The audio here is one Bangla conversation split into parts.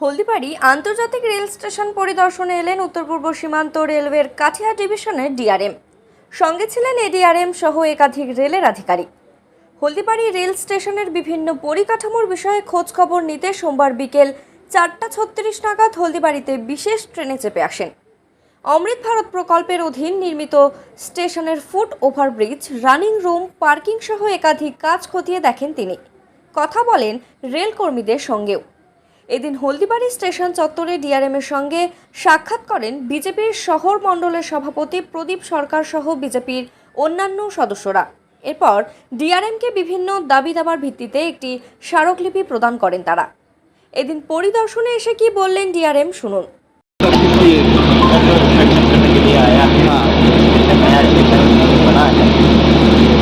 হলদিবাড়ি আন্তর্জাতিক রেল স্টেশন পরিদর্শনে এলেন উত্তর পূর্ব সীমান্ত রেলওয়ের কাঠিয়া ডিভিশনের ডিআরএম। সঙ্গে ছিলেন এডিআরএম সহ একাধিক রেলের আধিকারিক। হলদিবাড়ি রেল স্টেশনের বিভিন্ন পরিকাঠামোর বিষয়ে খোঁজ খবর নিতে সোমবার বিকেল চারটা ছত্রিশ নাগাদ হলদিবাড়িতে বিশেষ ট্রেনে চেপে আসেন। অমৃত ভারত প্রকল্পের অধীন নির্মিত স্টেশনের foot overbridge, running room, parking সহ একাধিক কাজ খতিয়ে দেখেন তিনি। কথা বলেন রেল কর্মীদের সঙ্গেও। এদিন হলদিবাড়ি স্টেশন চত্বরে ডিআরএমের সঙ্গে সাক্ষাৎ করেন বিজেপির শহর মণ্ডলের সভাপতি প্রদীপ সরকার সহ বিজেপির অন্যান্য সদস্যরা এরপর ডিআরএমকে বিভিন্ন দাবি দাবার ভিত্তিতে একটি স্মারকলিপি প্রদান করেন তারা এদিন পরিদর্শনে এসে কি বললেন ডিআরএম শুনুন इंस्पेक्शन करने के लिए आया हाँ नया स्टेशन बना है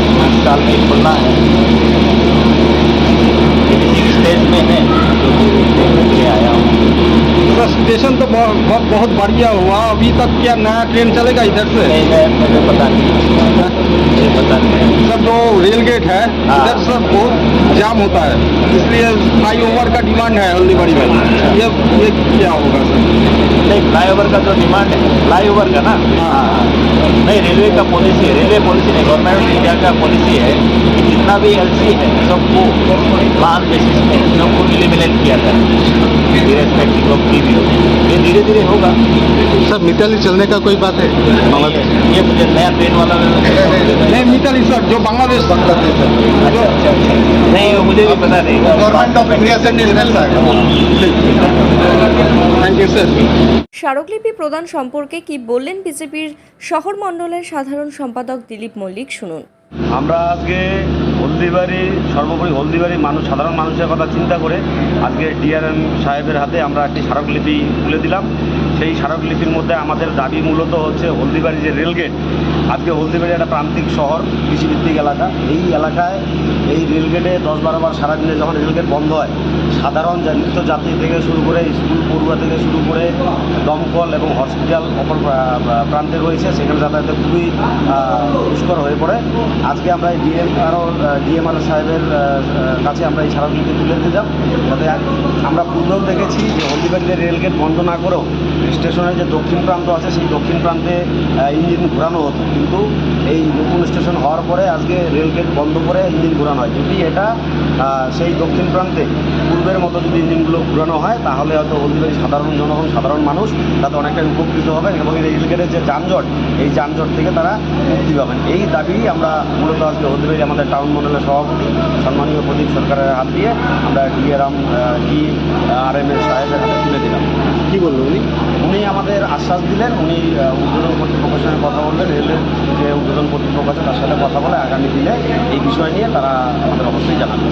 पाँच साल में ही खुलना है फिनिशिंग स्टेज में है Yeah, स्टेशन तो बहुत बहुत बढ़िया हुआ। अभी तक क्या नया ट्रेन चलेगा इधर से? नहीं है मुझे पता नहीं। मुझे पता नहीं। सर जो रेल गेट है हाँ। इधर सब बहुत जाम होता है। इसलिए फ्लाई ओवर का डिमांड है हल्दीबाड़ी में। ये ये क्या होगा सर? नहीं फ्लाई ओवर का जो डिमांड है फ्लाई ओवर का ना? हाँ। हाँ नहीं रेलवे का पॉलिसी है। रेलवे पॉलिसी नहीं गवर्नमेंट ऑफ़ इंडिया का पॉलिसी है कि जितना भी एल सी है सबको प्लान बेसिस में सबको इलिमिनेट किया जाए। इरेस्पेक्टिव ऑफ़ हो ये धीरे धीरे होगा सर मिताली चलने का कोई बात है ये ये मुझे नया ट्रेन वाला नहीं मिताली सर जो बांग्लादेश बांग्लादेश है अच्छा अच्छा अच्छा नहीं वो मुझे भी पता नहीं गवर्नमेंट ऑफ इंडिया से निर्णय थैंक यू सर স্মারকলিপি প্রদান সম্পর্কে কি বললেন বিজেপির শহর মণ্ডলের সাধারণ সম্পাদক দিলীপ মল্লিক শুনুন আমরা আজকে হলদিবাড়ি, সর্বোপরি হলদিবাড়ি মানুষ, সাধারণ মানুষের কথা চিন্তা করে আজকে ডিআরএম সাহেবের হাতে আমরা একটি স্মারকলিপি তুলে দিলাম। সেই স্মারকলিপির মধ্যে আমাদের দাবি মূলত হচ্ছে হলদিবাড়ি যে রেলগেট আজকে হলদিবাড়ি একটা প্রান্তিক শহর, কৃষিভিত্তিক এলাকা। এই এলাকায় এই রেলগেটে দশ বারো বার সারাদিনে যখন রেলগেট বন্ধ হয়, সাধারণ নিত্য যাত্রী থেকে শুরু করে, স্কুল পড়ুয়া থেকে শুরু করে, দমকল এবং হসপিটাল অপর প্রা- প্রা- প্রান্তে রয়েছে, সেখানে যাতায়াতে খুবই দুষ্কর হয়ে পড়ে। আজকে আমরা এই ডিএম আরও ডিএমআর সাহেবের কাছে আমরা এই স্মারকলিপি তুলে দিলাম যাতে আমরা পূর্বেও দেখেছি যে হলদিবাড়িতে রেলগেট বন্ধ না করেও স্টেশনের যে দক্ষিণ প্রান্ত আছে, সেই দক্ষিণ প্রান্তে ইঞ্জিন ঘোরানো হতো। কিন্তু এই নতুন স্টেশন হওয়ার পরে আজকে রেলগেট বন্ধ করে ইঞ্জিন ঘোরানো হয়। যদি এটা সেই দক্ষিণ প্রান্তে পূর্বের মতো যদি ইঞ্জিনগুলো ঘোরানো হয়, তাহলে হয়তো হলদিবাড়ি সাধারণ জনগণ, সাধারণ মানুষ তাতে অনেকটাই উপকৃত হবেন এবং এই রেলগেটের যে যানজট, এই যানজট থেকে তারা মুক্তি পাবেন। এই দাবি আমরা মূলত আজকে হলদিবাড়ি আমাদের টাউন মন্ডলের সভাপতি, সম্মানীয় প্রদীপ সরকারের হাত দিয়ে আমরা ডিআরাম ডি আর এম এর সাহেবের হাতে তুলে দিলাম। কি বলল উনি উনি আমাদের আশ্বাস দিলেন, উনি উদ্বোধন কর্তৃপক্ষের সঙ্গে কথা বললেন রেলের যে উদ্বোধন কর্তৃপক্ষ আছে তার সাথে কথা বলে আগামী দিনে এই বিষয় নিয়ে তারা আমাদের অবশ্যই জানাবেন।